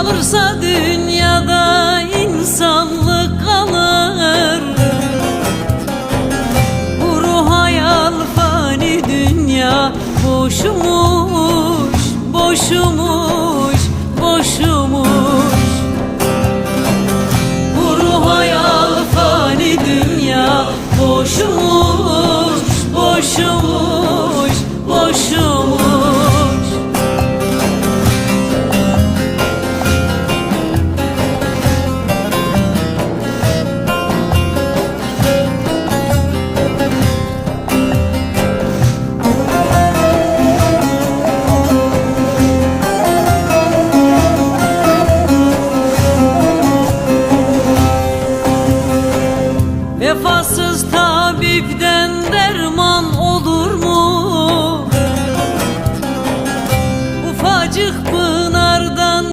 kalırsa dünyada insanlık kalır. Bu ruh hayal fani dünya boşumuş, boşumuş, boşumuş. Bu ruh hayal fani dünya boşumuş, boşumuş. Vefasız tabipten derman olur mu? Ufacık bu